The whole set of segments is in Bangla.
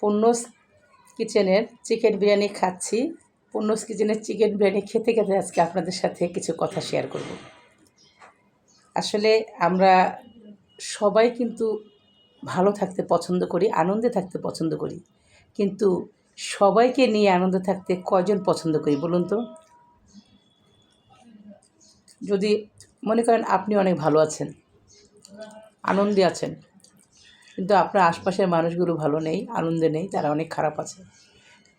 পূর্ণস কিচেনের চিকেন বিরিয়ানি খাচ্ছি। পূর্ণস কিচেনের চিকেন বিরিয়ানি খেতে খেতে আজকে আপনাদের সাথে কিছু কথা শেয়ার করব। আসলে আমরা সবাই কিন্তু ভালো থাকতে পছন্দ করি, আনন্দে থাকতে পছন্দ করি। কিন্তু সবাইকে নিয়ে আনন্দে থাকতে কয়জন পছন্দ করি বলুন তো? যদি মনে করেন আপনি অনেক ভালো আছেন, আনন্দে আছেন কিন্তু আপনার আশপাশের মানুষগুলো ভালো নেই, আনন্দে নেই, তারা অনেক খারাপ আছে।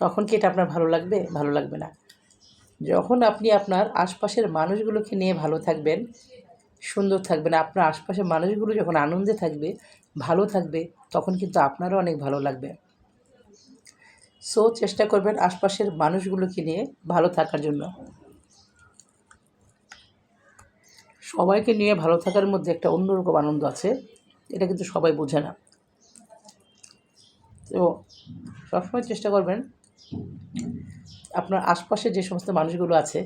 তখন কি এটা আপনার ভালো লাগবে? ভালো লাগবে না। যখন আপনি আপনার আশপাশের মানুষগুলোকে নিয়ে ভালো থাকবেন, সুন্দর থাকবেন, আপনার আশপাশের মানুষগুলো যখন আনন্দে থাকবে, ভালো থাকবে, তখন কিন্তু আপনারও অনেক ভালো লাগবে। সো, চেষ্টা করবেন আশপাশের মানুষগুলোকে নিয়ে ভালো থাকার জন্য। সবাইকে নিয়ে ভালো থাকার মধ্যে একটা অন্যরকম আনন্দ আছে, এটা কিন্তু সবাই বোঝে না। তো সবসময় চেষ্টা করবেন আপনার আশপাশে যে সমস্ত মানুষগুলো আছে,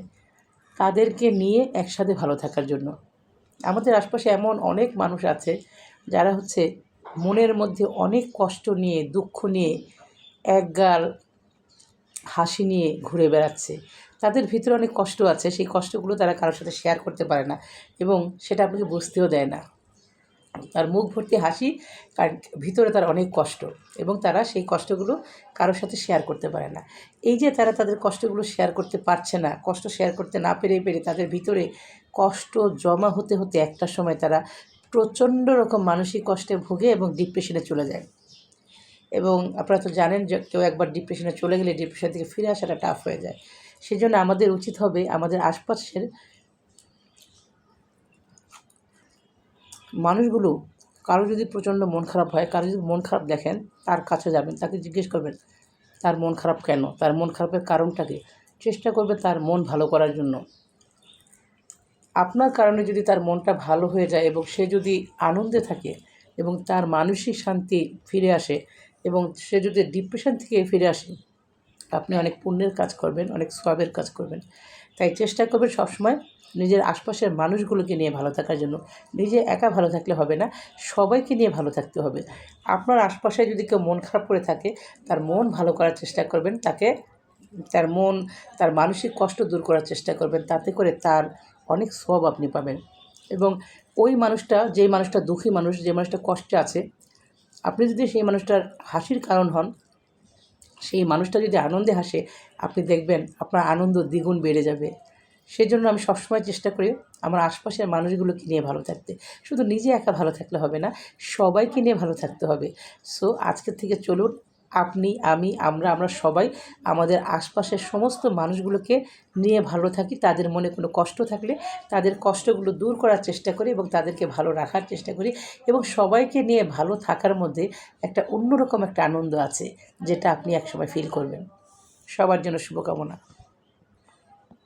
তাদেরকে নিয়ে একসাথে ভালো থাকার জন্য। আমাদের আশপাশে এমন অনেক মানুষ আছে যারা হচ্ছে মনের মধ্যে অনেক কষ্ট নিয়ে, দুঃখ নিয়ে একগাল হাসি নিয়ে ঘুরে বেড়াচ্ছে। তাদের ভিতরে অনেক কষ্ট আছে, সেই কষ্টগুলো তারা কারোর সাথে শেয়ার করতে পারে না এবং সেটা আপনাকে বুঝতেও দেয় না। তার মুখ ভর্তি হাসি কারণ ভিতরে তার অনেক কষ্ট এবং তারা সেই কষ্টগুলো কারোর সাথে শেয়ার করতে পারে না। এই যে তারা তাদের কষ্টগুলো শেয়ার করতে পারছে না, কষ্ট শেয়ার করতে না পেরে পেরে তাদের ভিতরে কষ্ট জমা হতে হতে একটা সময় তারা প্রচণ্ড রকম মানসিক কষ্টে ভোগে এবং ডিপ্রেশনে চলে যায়। এবং আপনারা তো জানেন যে কেউ একবার ডিপ্রেশনে চলে গেলে ডিপ্রেশন থেকে ফিরে আসাটা টাফ হয়ে যায়। সেই জন্য আমাদের উচিত হবে আমাদের আশপাশের মানুষগুলো কারও যদি প্রচণ্ড মন খারাপ হয়, কারও যদি মন খারাপ দেখেন, তার কাছে যাবেন, তাকে জিজ্ঞেস করবেন, তার মন খারাপ কেন? তার মন খারাপের কারণটাকে চেষ্টা করবে তার মন ভালো করার জন্য। আপনার কারণে যদি তার মনটা ভালো হয়ে যায় এবং সে যদি আনন্দে থাকে এবং তার মানসিক শান্তি ফিরে আসে এবং সে যদি ডিপ্রেশন থেকে ফিরে আসে, আপনি অনেক পুণ্যের কাজ করবেন, অনেক সবের কাজ করবেন। তাই চেষ্টা করবেন সবসময় নিজের আশপাশের মানুষগুলোকে নিয়ে ভালো থাকার জন্য। নিজে একা ভালো থাকলে হবে না, সবাইকে নিয়ে ভালো থাকতে হবে। আপনার আশপাশে যদি কেউ মন খারাপ করে থাকে, তার মন ভালো করার চেষ্টা করবেন, তাকে তার মন, তার মানসিক কষ্ট দূর করার চেষ্টা করবেন, তাতে করে তার অনেক সব আপনি পাবেন। এবং ওই মানুষটা, যেই মানুষটা দুঃখী মানুষ, যে মানুষটা কষ্টে আছে, আপনি যদি সেই মানুষটার হাসির কারণ হন সেই মানুষটা যদি আনন্দে হাসে, আপনি দেখবেন আপনার আনন্দ দ্বিগুণ বেড়ে যাবে। সেই জন্য আমি সবসময় চেষ্টা করি আমার আশপাশের মানুষগুলোকে নিয়ে ভালো থাকতে। শুধু নিজে একা ভালো থাকলে হবে না, সবাইকে নিয়ে ভালো থাকতে হবে। সো আজকের থেকে চলুন। আপনি, আমি, আমরা আমরা সবাই আমাদের আশপাশের সমস্ত মানুষগুলোকে নিয়ে ভালো থাকি। তাদের মনে কোনো কষ্ট থাকলে তাদের কষ্টগুলো দূর করার চেষ্টা করি এবং তাদেরকে ভালো রাখার চেষ্টা করি এবং সবাইকে নিয়ে ভালো থাকার মধ্যে একটা অন্যরকম একটা আনন্দ আছে যেটা আপনি একসময় ফিল করবেন। সবার জন্য শুভকামনা।